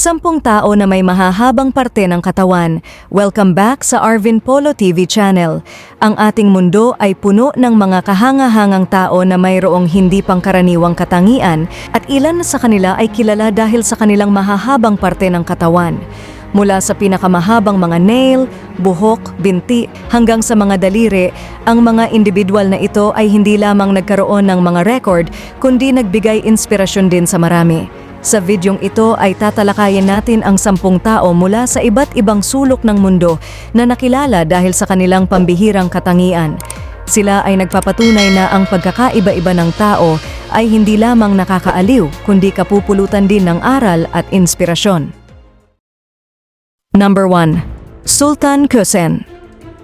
Sampung tao na may mahahabang parte ng katawan. Welcome back sa Arvin Polo TV channel. Ang ating mundo ay puno ng mga kahangahangang tao na mayroong hindi pangkaraniwang katangian at ilan sa kanila ay kilala dahil sa kanilang mahahabang parte ng katawan. Mula sa pinakamahabang mga nail, buhok, binti, hanggang sa mga daliri, ang mga individual na ito ay hindi lamang nagkaroon ng mga record, kundi nagbigay inspirasyon din sa marami. Sa videong ito ay tatalakayin natin ang sampung tao mula sa iba't ibang sulok ng mundo na nakilala dahil sa kanilang pambihirang katangian. Sila ay nagpapatunay na ang pagkakaiba-iba ng tao ay hindi lamang nakakaaliw kundi kapupulutan din ng aral at inspirasyon. Number 1. Sultan Kösen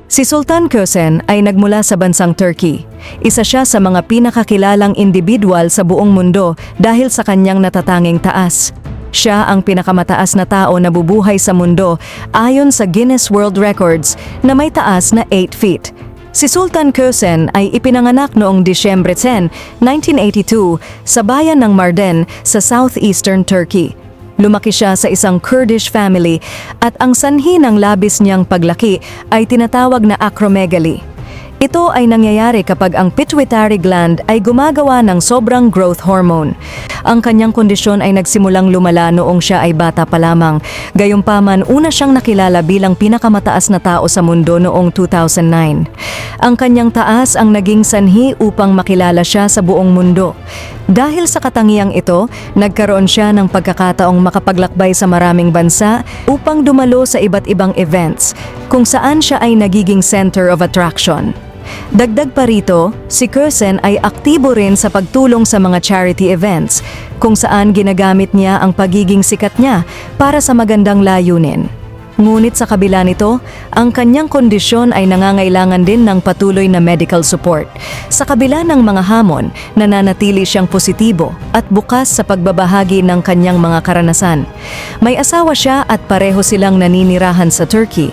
Si Sultan Kösen ay nagmula sa bansang Turkey. Isa siya sa mga pinakakilalang individual sa buong mundo dahil sa kanyang natatanging taas. Siya ang pinakamataas na tao na bubuhay sa mundo ayon sa Guinness World Records na may taas na 8 feet. Si Sultan Kösen ay ipinanganak noong Disyembre 10, 1982 sa bayan ng Mardin sa southeastern Turkey. Lumaki siya sa isang Kurdish family at ang sanhi ng labis niyang paglaki ay tinatawag na acromegaly. Ito ay nangyayari kapag ang pituitary gland ay gumagawa ng sobrang growth hormone. Ang kanyang kondisyon ay nagsimulang lumala noong siya ay bata pa lamang. Gayunpaman, una siyang nakilala bilang pinakamataas na tao sa mundo noong 2009. Ang kanyang taas ang naging sanhi upang makilala siya sa buong mundo. Dahil sa katangiang ito, nagkaroon siya ng pagkakataong makapaglakbay sa maraming bansa upang dumalo sa iba't ibang events kung saan siya ay nagiging center of attraction. Dagdag pa rito, si Kirsten ay aktibo rin sa pagtulong sa mga charity events kung saan ginagamit niya ang pagiging sikat niya para sa magandang layunin. Ngunit sa kabila nito, ang kanyang kondisyon ay nangangailangan din ng patuloy na medical support. Sa kabila ng mga hamon, nananatili siyang positibo at bukas sa pagbabahagi ng kanyang mga karanasan. May asawa siya at pareho silang naninirahan sa Turkey.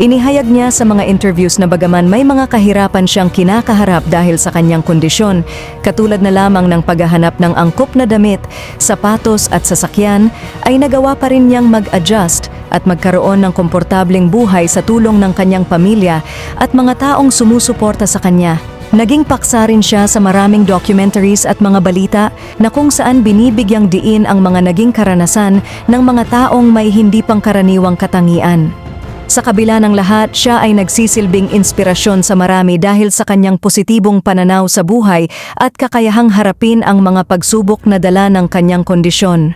Inihayag niya sa mga interviews na bagaman may mga kahirapan siyang kinakaharap dahil sa kanyang kondisyon, katulad na lamang ng paghahanap ng angkop na damit, sapatos at sasakyan, ay nagawa pa rin niyang mag-adjust at magkaroon ng komportableng buhay sa tulong ng kanyang pamilya at mga taong sumusuporta sa kanya. Naging paksa rin siya sa maraming documentaries at mga balita na kung saan binibigyang diin ang mga naging karanasan ng mga taong may hindi pangkaraniwang katangian. Sa kabila ng lahat, siya ay nagsisilbing inspirasyon sa marami dahil sa kanyang positibong pananaw sa buhay at kakayahang harapin ang mga pagsubok na dala ng kanyang kondisyon.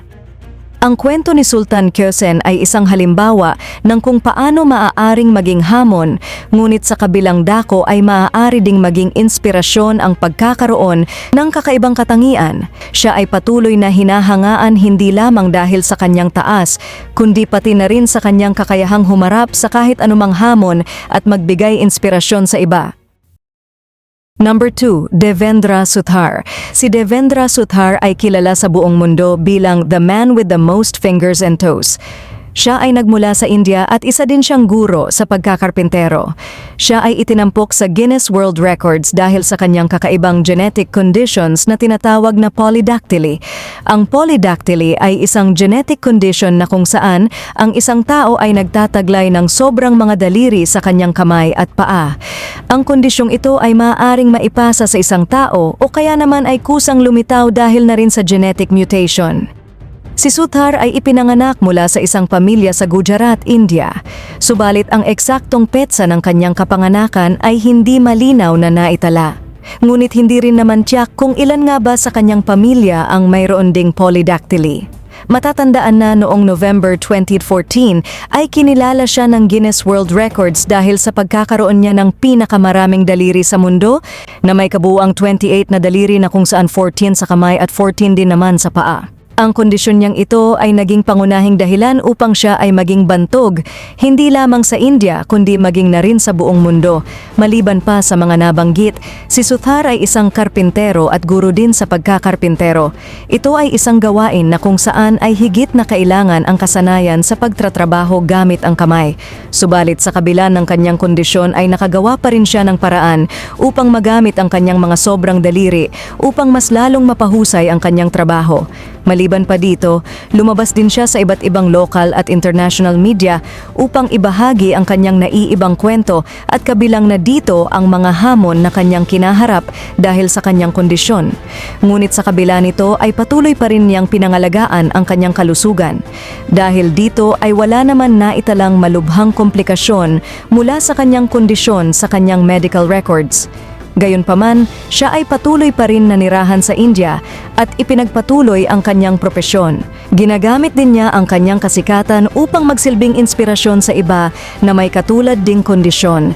Ang kwento ni Sultan Kösen ay isang halimbawa ng kung paano maaaring maging hamon, ngunit sa kabilang dako ay maaari ding maging inspirasyon ang pagkakaroon ng kakaibang katangian. Siya ay patuloy na hinahangaan hindi lamang dahil sa kanyang taas, kundi pati na rin sa kanyang kakayahang humarap sa kahit anumang hamon at magbigay inspirasyon sa iba. Number 2, Devendra Suthar. Si Devendra Suthar ay kilala sa buong mundo bilang the man with the most fingers and toes. Siya ay nagmula sa India at isa din siyang guro sa pagkakarpintero. Siya ay itinampok sa Guinness World Records dahil sa kanyang kakaibang genetic conditions na tinatawag na polydactyly. Ang polydactyly ay isang genetic condition na kung saan ang isang tao ay nagtataglay ng sobrang mga daliri sa kanyang kamay at paa. Ang kondisyong ito ay maaaring maipasa sa isang tao o kaya naman ay kusang lumitaw dahil na rin sa genetic mutation. Si Suthar ay ipinanganak mula sa isang pamilya sa Gujarat, India. Subalit ang eksaktong petsa ng kanyang kapanganakan ay hindi malinaw na naitala. Ngunit hindi rin naman tiyak kung ilan nga ba sa kanyang pamilya ang mayroon ding polydactyly. Matatandaan na noong November 2014 ay kinilala siya ng Guinness World Records dahil sa pagkakaroon niya ng pinakamaraming daliri sa mundo na may kabuuang 28 na daliri na kung saan 14 sa kamay at 14 din naman sa paa. Ang kondisyon niyang ito ay naging pangunahing dahilan upang siya ay maging bantog, hindi lamang sa India kundi maging na rin sa buong mundo. Maliban pa sa mga nabanggit, si Suthar ay isang karpintero at guro din sa pagkakarpintero. Ito ay isang gawain na kung saan ay higit na kailangan ang kasanayan sa pagtratrabaho gamit ang kamay. Subalit sa kabila ng kanyang kondisyon ay nakagawa pa rin siya ng paraan upang magamit ang kanyang mga sobrang daliri upang mas lalong mapahusay ang kanyang trabaho. Mali Maliban pa dito, lumabas din siya sa iba't ibang local at international media upang ibahagi ang kanyang naiibang kwento at kabilang na dito ang mga hamon na kanyang kinaharap dahil sa kanyang kondisyon. Ngunit sa kabila nito ay patuloy pa rin niyang pinangalagaan ang kanyang kalusugan. Dahil dito ay wala naman naitalang malubhang komplikasyon mula sa kanyang kondisyon sa kanyang medical records. Gayunpaman, siya ay patuloy pa rin nanirahan sa India at ipinagpatuloy ang kanyang propesyon. Ginagamit din niya ang kanyang kasikatan upang magsilbing inspirasyon sa iba na may katulad ding kondisyon.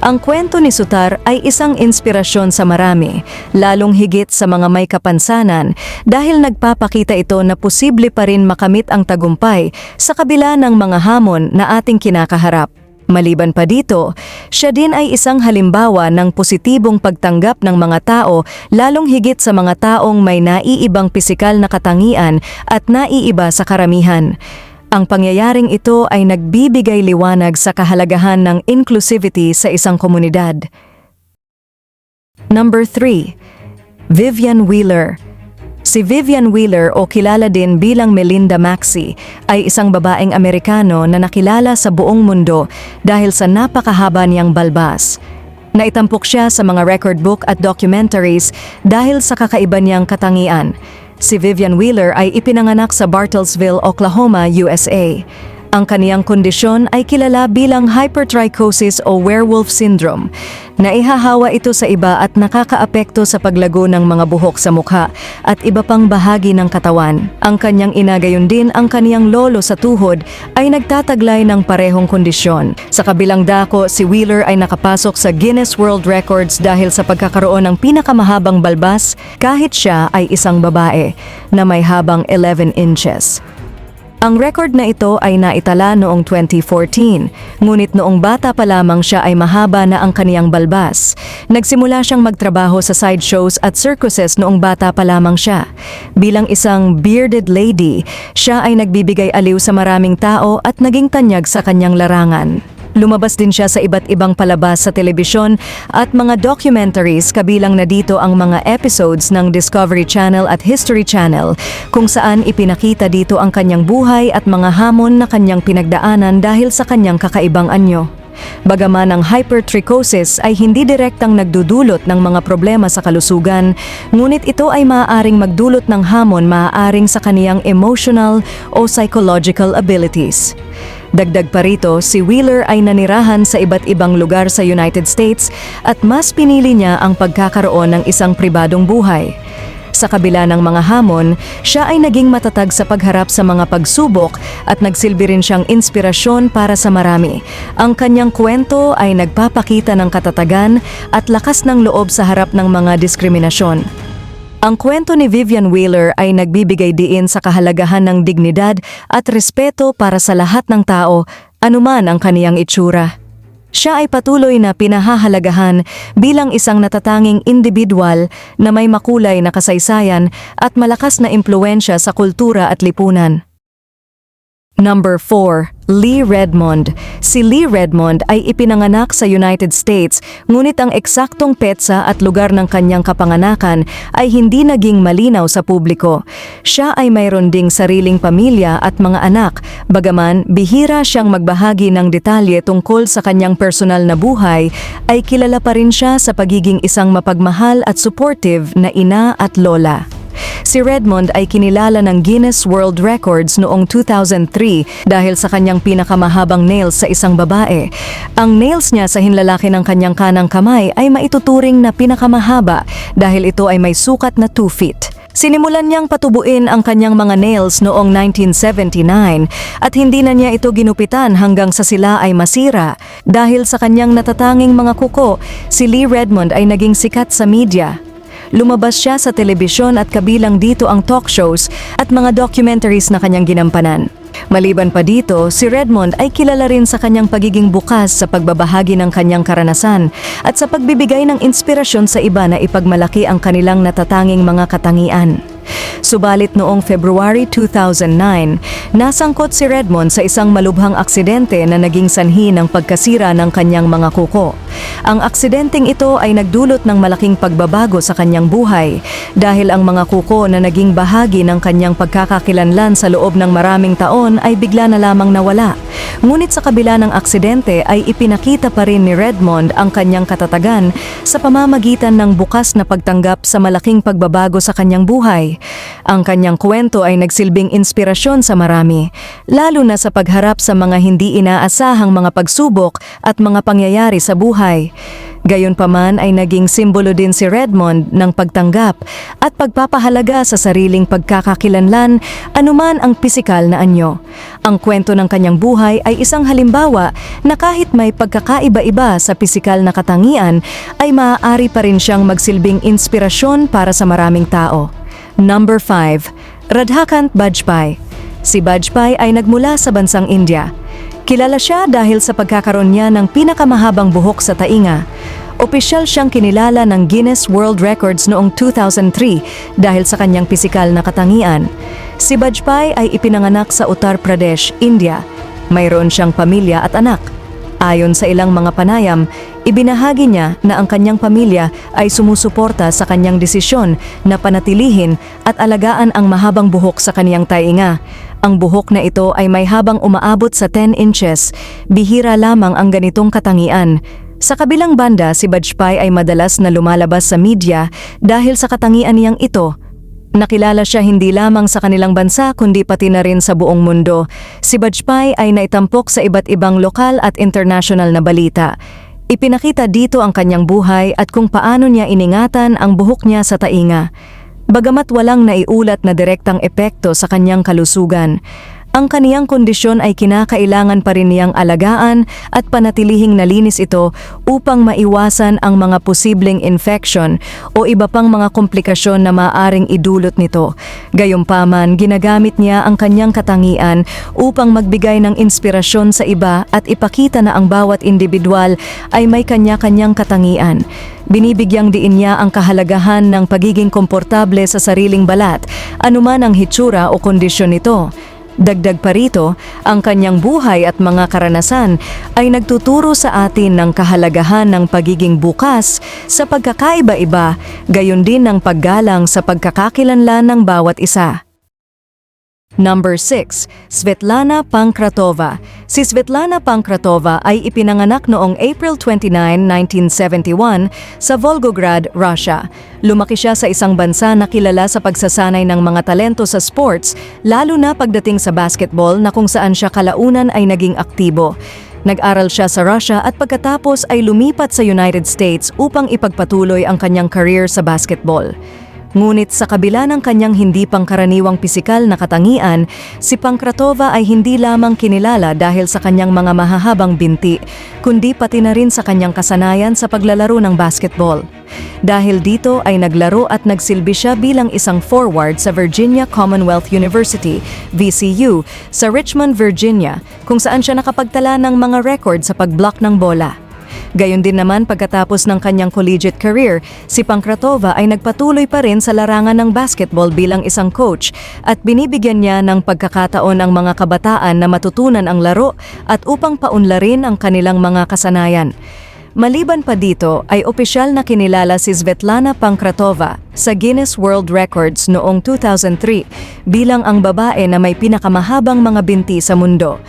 Ang kwento ni Sutar ay isang inspirasyon sa marami, lalong higit sa mga may kapansanan dahil nagpapakita ito na posible pa rin makamit ang tagumpay sa kabila ng mga hamon na ating kinakaharap. Maliban pa dito, siya din ay isang halimbawa ng positibong pagtanggap ng mga tao lalong higit sa mga taong may naiibang pisikal na katangian at naiiba sa karamihan. Ang pangyayaring ito ay nagbibigay liwanag sa kahalagahan ng inclusivity sa isang komunidad. Number 3. Vivian Wheeler Si Vivian Wheeler o kilala din bilang Melinda Maxey ay isang babaeng Amerikano na nakilala sa buong mundo dahil sa napakahaba niyang balbas. Naitampok siya sa mga record book at documentaries dahil sa kakaiba niyang katangian. Si Vivian Wheeler ay ipinanganak sa Bartlesville, Oklahoma, USA. Ang kaniyang kondisyon ay kilala bilang hypertrichosis o werewolf syndrome. Naihahawa ito sa iba at nakakaapekto sa paglago ng mga buhok sa mukha at iba pang bahagi ng katawan. Ang kanyang ina gayon din ang kaniyang lolo sa tuhod ay nagtataglay ng parehong kondisyon. Sa kabilang dako, si Wheeler ay nakapasok sa Guinness World Records dahil sa pagkakaroon ng pinakamahabang balbas kahit siya ay isang babae na may habang 11 inches. Ang record na ito ay naitala noong 2014, ngunit noong bata pa lamang siya ay mahaba na ang kaniyang balbas. Nagsimula siyang magtrabaho sa sideshows at circuses noong bata pa lamang siya. Bilang isang bearded lady, siya ay nagbibigay aliw sa maraming tao at naging tanyag sa kanyang larangan. Lumabas din siya sa iba't ibang palabas sa telebisyon at mga documentaries kabilang na dito ang mga episodes ng Discovery Channel at History Channel kung saan ipinakita dito ang kanyang buhay at mga hamon na kanyang pinagdaanan dahil sa kanyang kakaibang anyo. Bagaman ang hypertrichosis ay hindi direktang nagdudulot ng mga problema sa kalusugan, ngunit ito ay maaaring magdulot ng hamon maaaring sa kaniyang emotional o psychological abilities. Dagdag pa rito, si Wheeler ay nanirahan sa iba't ibang lugar sa United States at mas pinili niya ang pagkakaroon ng isang pribadong buhay. Sa kabila ng mga hamon, siya ay naging matatag sa pagharap sa mga pagsubok at nagsilbi rin siyang inspirasyon para sa marami. Ang kanyang kwento ay nagpapakita ng katatagan at lakas ng loob sa harap ng mga diskriminasyon. Ang kwento ni Vivian Wheeler ay nagbibigay diin sa kahalagahan ng dignidad at respeto para sa lahat ng tao, anuman ang kaniyang itsura. Siya ay patuloy na pinahahalagahan bilang isang natatanging individual na may makulay na kasaysayan at malakas na impluensya sa kultura at lipunan. Number 4. Lee Redmond. Si Lee Redmond ay ipinanganak sa United States, ngunit ang eksaktong petsa at lugar ng kanyang kapanganakan ay hindi naging malinaw sa publiko. Siya ay mayroon ding sariling pamilya at mga anak, bagaman bihira siyang magbahagi ng detalye tungkol sa kanyang personal na buhay, ay kilala pa rin siya sa pagiging isang mapagmahal at supportive na ina at lola. Si Redmond ay kinilala ng Guinness World Records noong 2003 dahil sa kanyang pinakamahabang nails sa isang babae. Ang nails niya sa hinlalaki ng kanyang kanang kamay ay maituturing na pinakamahaba dahil ito ay may sukat na 2 feet. Sinimulan niyang patubuin ang kanyang mga nails noong 1979 at hindi na niya ito ginupitan hanggang sa sila ay masira. Dahil sa kanyang natatanging mga kuko, si Lee Redmond ay naging sikat sa media lumabas siya sa telebisyon at kabilang dito ang talk shows at mga documentaries na kanyang ginampanan. Maliban pa dito, si Redmond ay kilala rin sa kanyang pagiging bukas sa pagbabahagi ng kanyang karanasan at sa pagbibigay ng inspirasyon sa iba na ipagmalaki ang kanilang natatanging mga katangian. Subalit noong February 2009, nasangkot si Redmond sa isang malubhang aksidente na naging sanhi ng pagkasira ng kanyang mga kuko. Ang aksidenteng ito ay nagdulot ng malaking pagbabago sa kanyang buhay dahil ang mga kuko na naging bahagi ng kanyang pagkakakilanlan sa loob ng maraming taon ay bigla na lamang nawala. Ngunit sa kabila ng aksidente ay ipinakita pa rin ni Redmond ang kanyang katatagan sa pamamagitan ng bukas na pagtanggap sa malaking pagbabago sa kanyang buhay. Ang kanyang kwento ay nagsilbing inspirasyon sa marami, lalo na sa pagharap sa mga hindi inaasahang mga pagsubok at mga pangyayari sa buhay. Gayunpaman ay naging simbolo din si Redmond ng pagtanggap at pagpapahalaga sa sariling pagkakakilanlan anuman ang pisikal na anyo. Ang kwento ng kanyang buhay ay isang halimbawa na kahit may pagkakaiba-iba sa pisikal na katangian ay maaari pa rin siyang magsilbing inspirasyon para sa maraming tao. Number 5. Radhakant Bajpai Si Bajpai ay nagmula sa bansang India. Kilala siya dahil sa pagkakaroon niya ng pinakamahabang buhok sa tainga. Opisyal siyang kinilala ng Guinness World Records noong 2003 dahil sa kanyang pisikal na katangian. Si Bajpai ay ipinanganak sa Uttar Pradesh, India. Mayroon siyang pamilya at anak. Ayon sa ilang mga panayam, ibinahagi niya na ang kanyang pamilya ay sumusuporta sa kanyang desisyon na panatilihin at alagaan ang mahabang buhok sa kanyang tainga. Ang buhok na ito ay may habang umaabot sa 10 inches. Bihira lamang ang ganitong katangian. Sa kabilang banda, si Bajpai ay madalas na lumalabas sa media dahil sa katangian niyang ito. Nakilala siya hindi lamang sa kanilang bansa kundi pati na rin sa buong mundo. Si Bajpai ay naitampok sa iba't ibang lokal at international na balita. Ipinakita dito ang kanyang buhay at kung paano niya iningatan ang buhok niya sa tainga. Bagamat walang naiulat na direktang epekto sa kanyang kalusugan, ang kaniyang kondisyon ay kinakailangan pa rin niyang alagaan at panatilihing nalinis ito upang maiwasan ang mga posibleng infection o iba pang mga komplikasyon na maaring idulot nito. Gayunpaman, ginagamit niya ang kanyang katangian upang magbigay ng inspirasyon sa iba at ipakita na ang bawat individual ay may kanya-kanyang katangian. Binibigyang diin niya ang kahalagahan ng pagiging komportable sa sariling balat, anuman ang hitsura o kondisyon nito. Dagdag pa rito, ang kanyang buhay at mga karanasan ay nagtuturo sa atin ng kahalagahan ng pagiging bukas sa pagkakaiba-iba, gayon din ng paggalang sa pagkakakilanlan ng bawat isa. Number 6. Svetlana Pankratova Si Svetlana Pankratova ay ipinanganak noong April 29, 1971 sa Volgograd, Russia. Lumaki siya sa isang bansa na kilala sa pagsasanay ng mga talento sa sports, lalo na pagdating sa basketball na kung saan siya kalaunan ay naging aktibo. Nag-aral siya sa Russia at pagkatapos ay lumipat sa United States upang ipagpatuloy ang kanyang career sa basketball. Ngunit sa kabila ng kanyang hindi pangkaraniwang pisikal na katangian, si Pankratova ay hindi lamang kinilala dahil sa kanyang mga mahahabang binti, kundi pati na rin sa kanyang kasanayan sa paglalaro ng basketball. Dahil dito ay naglaro at nagsilbi siya bilang isang forward sa Virginia Commonwealth University, VCU, sa Richmond, Virginia, kung saan siya nakapagtala ng mga record sa pagblock ng bola. Gayon din naman pagkatapos ng kanyang collegiate career, si Pankratova ay nagpatuloy pa rin sa larangan ng basketball bilang isang coach at binibigyan niya ng pagkakataon ang mga kabataan na matutunan ang laro at upang paunlarin ang kanilang mga kasanayan. Maliban pa dito ay opisyal na kinilala si Svetlana Pankratova sa Guinness World Records noong 2003 bilang ang babae na may pinakamahabang mga binti sa mundo.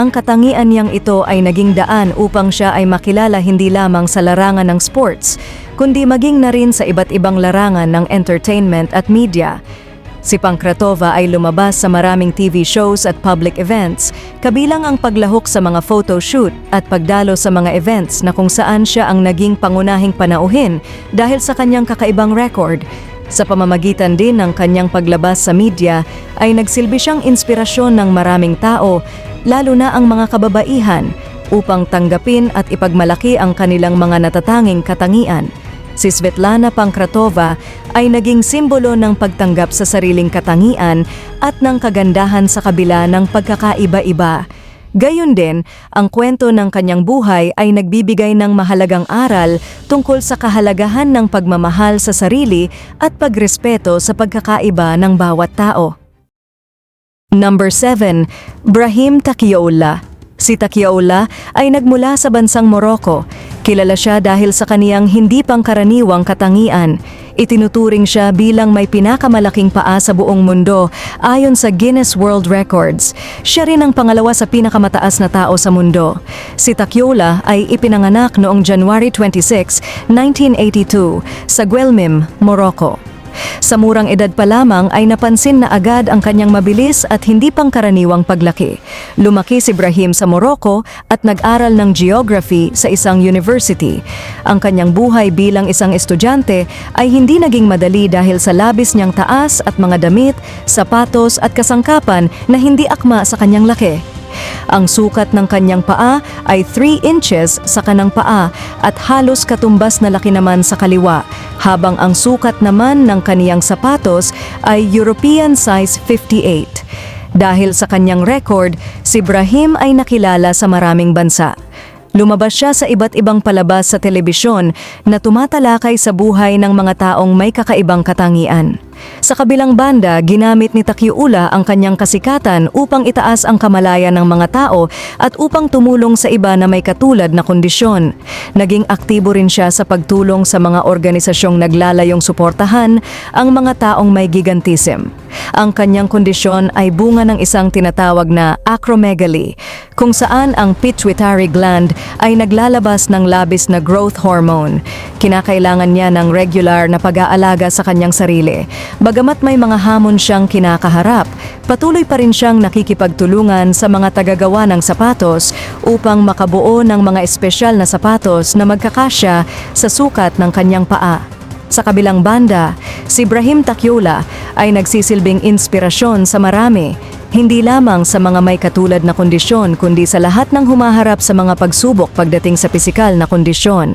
Ang katangian niyang ito ay naging daan upang siya ay makilala hindi lamang sa larangan ng sports, kundi maging na rin sa iba't ibang larangan ng entertainment at media. Si Pankratova ay lumabas sa maraming TV shows at public events, kabilang ang paglahok sa mga photo shoot at pagdalo sa mga events na kung saan siya ang naging pangunahing panauhin dahil sa kanyang kakaibang record. Sa pamamagitan din ng kanyang paglabas sa media ay nagsilbi siyang inspirasyon ng maraming tao, lalo na ang mga kababaihan, upang tanggapin at ipagmalaki ang kanilang mga natatanging katangian. Si Svetlana Pankratova ay naging simbolo ng pagtanggap sa sariling katangian at ng kagandahan sa kabila ng pagkakaiba-iba. Gayon din, ang kwento ng kanyang buhay ay nagbibigay ng mahalagang aral tungkol sa kahalagahan ng pagmamahal sa sarili at pagrespeto sa pagkakaiba ng bawat tao. Number 7. Brahim Takiola Si Takiola ay nagmula sa bansang Morocco. Kilala siya dahil sa kaniyang hindi pangkaraniwang katangian. Itinuturing siya bilang may pinakamalaking paa sa buong mundo ayon sa Guinness World Records. Siya rin ang pangalawa sa pinakamataas na tao sa mundo. Si Takiola ay ipinanganak noong January 26, 1982 sa Guelmim, Morocco. Sa murang edad pa lamang ay napansin na agad ang kanyang mabilis at hindi pangkaraniwang paglaki. Lumaki si Ibrahim sa Morocco at nag-aral ng geography sa isang university. Ang kanyang buhay bilang isang estudyante ay hindi naging madali dahil sa labis niyang taas at mga damit, sapatos at kasangkapan na hindi akma sa kanyang laki. Ang sukat ng kanyang paa ay 3 inches sa kanang paa at halos katumbas na laki naman sa kaliwa, habang ang sukat naman ng kaniyang sapatos ay European size 58. Dahil sa kanyang record, si Brahim ay nakilala sa maraming bansa. Lumabas siya sa iba't ibang palabas sa telebisyon na tumatalakay sa buhay ng mga taong may kakaibang katangian. Sa kabilang banda, ginamit ni Takiula ang kanyang kasikatan upang itaas ang kamalayan ng mga tao at upang tumulong sa iba na may katulad na kondisyon. Naging aktibo rin siya sa pagtulong sa mga organisasyong naglalayong suportahan ang mga taong may gigantism. Ang kanyang kondisyon ay bunga ng isang tinatawag na acromegaly, kung saan ang pituitary gland ay naglalabas ng labis na growth hormone. Kinakailangan niya ng regular na pag-aalaga sa kanyang sarili. Bagamat may mga hamon siyang kinakaharap, patuloy pa rin siyang nakikipagtulungan sa mga tagagawa ng sapatos upang makabuo ng mga espesyal na sapatos na magkakasya sa sukat ng kanyang paa. Sa kabilang banda, si Ibrahim Takyola ay nagsisilbing inspirasyon sa marami, hindi lamang sa mga may katulad na kondisyon kundi sa lahat ng humaharap sa mga pagsubok pagdating sa pisikal na kondisyon.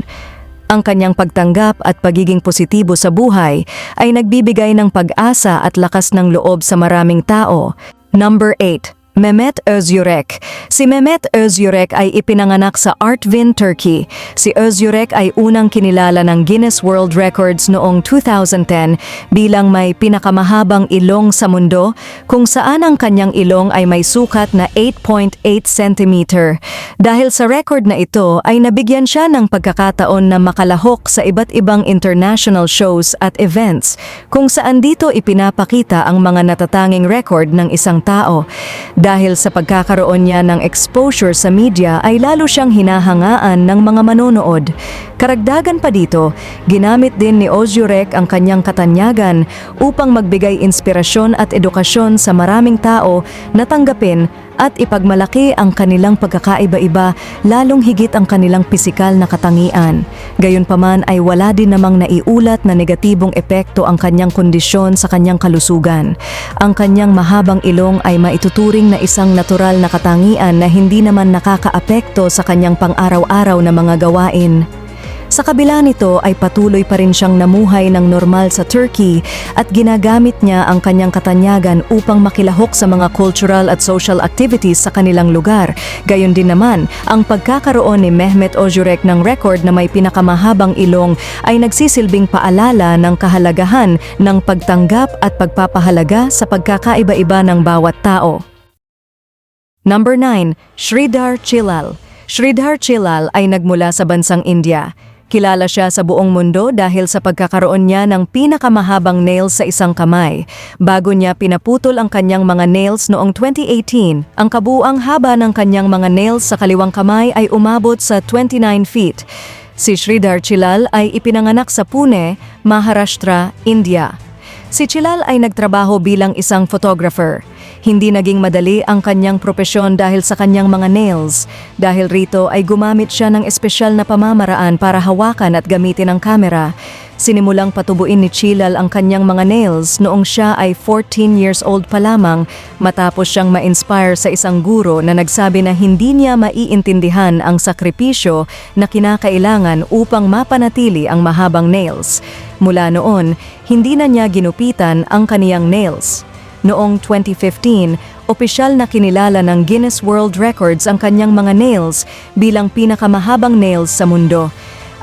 Ang kanyang pagtanggap at pagiging positibo sa buhay ay nagbibigay ng pag-asa at lakas ng loob sa maraming tao. Number 8. Mehmet Özyurek. Si Mehmet Özyurek ay ipinanganak sa Artvin, Turkey. Si Özyurek ay unang kinilala ng Guinness World Records noong 2010 bilang may pinakamahabang ilong sa mundo kung saan ang kanyang ilong ay may sukat na 8.8 cm. Dahil sa record na ito ay nabigyan siya ng pagkakataon na makalahok sa iba't ibang international shows at events kung saan dito ipinapakita ang mga natatanging record ng isang tao. Dahil sa pagkakaroon niya ng exposure sa media ay lalo siyang hinahangaan ng mga manonood. Karagdagan pa dito, ginamit din ni Ozyurek ang kanyang katanyagan upang magbigay inspirasyon at edukasyon sa maraming tao na tanggapin at ipagmalaki ang kanilang pagkakaiba-iba lalong higit ang kanilang pisikal na katangian. Gayunpaman ay wala din namang naiulat na negatibong epekto ang kanyang kondisyon sa kanyang kalusugan. Ang kanyang mahabang ilong ay maituturing na isang natural na katangian na hindi naman nakakaapekto sa kanyang pang-araw-araw na mga gawain. Sa kabila nito ay patuloy pa rin siyang namuhay ng normal sa Turkey at ginagamit niya ang kanyang katanyagan upang makilahok sa mga cultural at social activities sa kanilang lugar. Gayon din naman, ang pagkakaroon ni Mehmet Ojurek ng record na may pinakamahabang ilong ay nagsisilbing paalala ng kahalagahan ng pagtanggap at pagpapahalaga sa pagkakaiba-iba ng bawat tao. Number 9. Sridhar Chilal Sridhar Chilal ay nagmula sa bansang India. Kilala siya sa buong mundo dahil sa pagkakaroon niya ng pinakamahabang nails sa isang kamay. Bago niya pinaputol ang kanyang mga nails noong 2018, ang kabuang haba ng kanyang mga nails sa kaliwang kamay ay umabot sa 29 feet. Si Sridhar Chilal ay ipinanganak sa Pune, Maharashtra, India. Si Chilal ay nagtrabaho bilang isang photographer. Hindi naging madali ang kanyang propesyon dahil sa kanyang mga nails. Dahil rito ay gumamit siya ng espesyal na pamamaraan para hawakan at gamitin ang kamera. Sinimulang patubuin ni Chilal ang kanyang mga nails noong siya ay 14 years old pa lamang matapos siyang ma-inspire sa isang guro na nagsabi na hindi niya maiintindihan ang sakripisyo na kinakailangan upang mapanatili ang mahabang nails. Mula noon, hindi na niya ginupitan ang kaniyang nails. Noong 2015, opisyal na kinilala ng Guinness World Records ang kanyang mga nails bilang pinakamahabang nails sa mundo.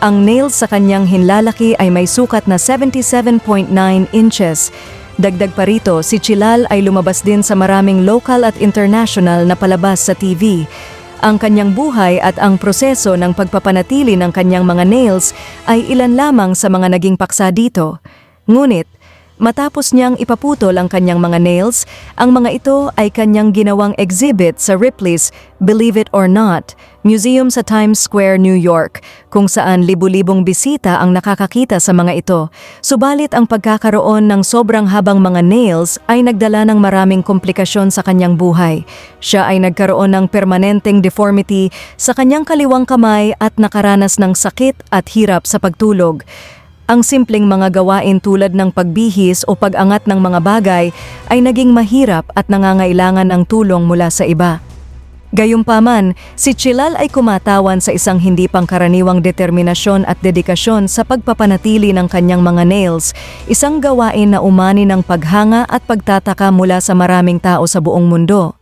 Ang nails sa kanyang hinlalaki ay may sukat na 77.9 inches. Dagdag pa rito, si Chilal ay lumabas din sa maraming local at international na palabas sa TV. Ang kanyang buhay at ang proseso ng pagpapanatili ng kanyang mga nails ay ilan lamang sa mga naging paksa dito. Ngunit, matapos niyang ipaputol ang kanyang mga nails, ang mga ito ay kanyang ginawang exhibit sa Ripley's Believe It or Not, museum sa Times Square, New York, kung saan libu-libong bisita ang nakakakita sa mga ito. Subalit ang pagkakaroon ng sobrang habang mga nails ay nagdala ng maraming komplikasyon sa kanyang buhay. Siya ay nagkaroon ng permanenteng deformity sa kanyang kaliwang kamay at nakaranas ng sakit at hirap sa pagtulog. Ang simpleng mga gawain tulad ng pagbihis o pag-angat ng mga bagay ay naging mahirap at nangangailangan ng tulong mula sa iba. Gayunpaman, si Chilal ay kumatawan sa isang hindi pangkaraniwang determinasyon at dedikasyon sa pagpapanatili ng kanyang mga nails, isang gawain na umani ng paghanga at pagtataka mula sa maraming tao sa buong mundo.